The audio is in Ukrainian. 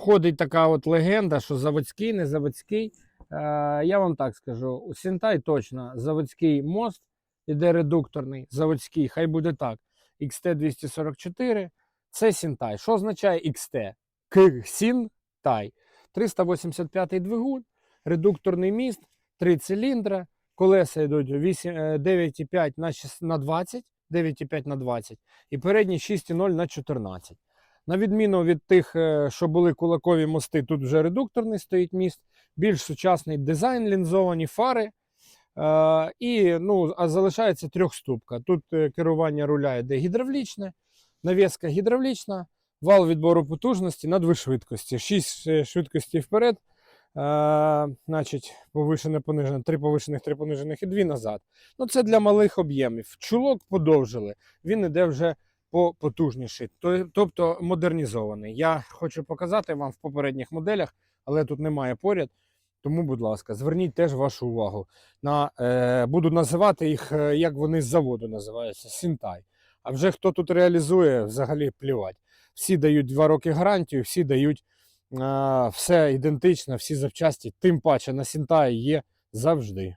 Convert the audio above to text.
Ходить така от легенда, що заводський, не заводський. Е, я вам так скажу: у Сінтай точно заводський мост іде редукторний, заводський, хай буде так. XT244 це Сінтай. Що означає XT? Сінтай. 385 двигун, редукторний міст, 3 циліндра, колеса йдуть 8, е, 9,5 на, 6 на 20, 9,5 на 20 і передні 6,0 на 14. На відміну від тих, е, що були кулакові мости, тут вже редукторний стоїть міст, більш сучасний дизайн, лінзовані фари. Е, і ну, а залишається трьохступка. Тут е, керування руля йде гідравлічне, навіска гідравлічна, вал відбору потужності на дві швидкості. 6 швидкостей вперед, значить, повишене, понижене, три повишених, три понижених і дві назад. Ну, це для малих об'ємів. Чулок подовжили, він іде вже по- потужніший, тобто модернізований. Я хочу показати вам в попередніх моделях, але тут немає поряд. Тому, будь ласка, зверніть теж вашу увагу. На, е, буду називати їх, е, як вони з заводу називаються, Сінтай. А вже хто тут реалізує, взагалі плівать. Всі дають 2 роки гарантію, всі дають е, все ідентично, всі запчасті, тим паче на Сінтаї є завжди.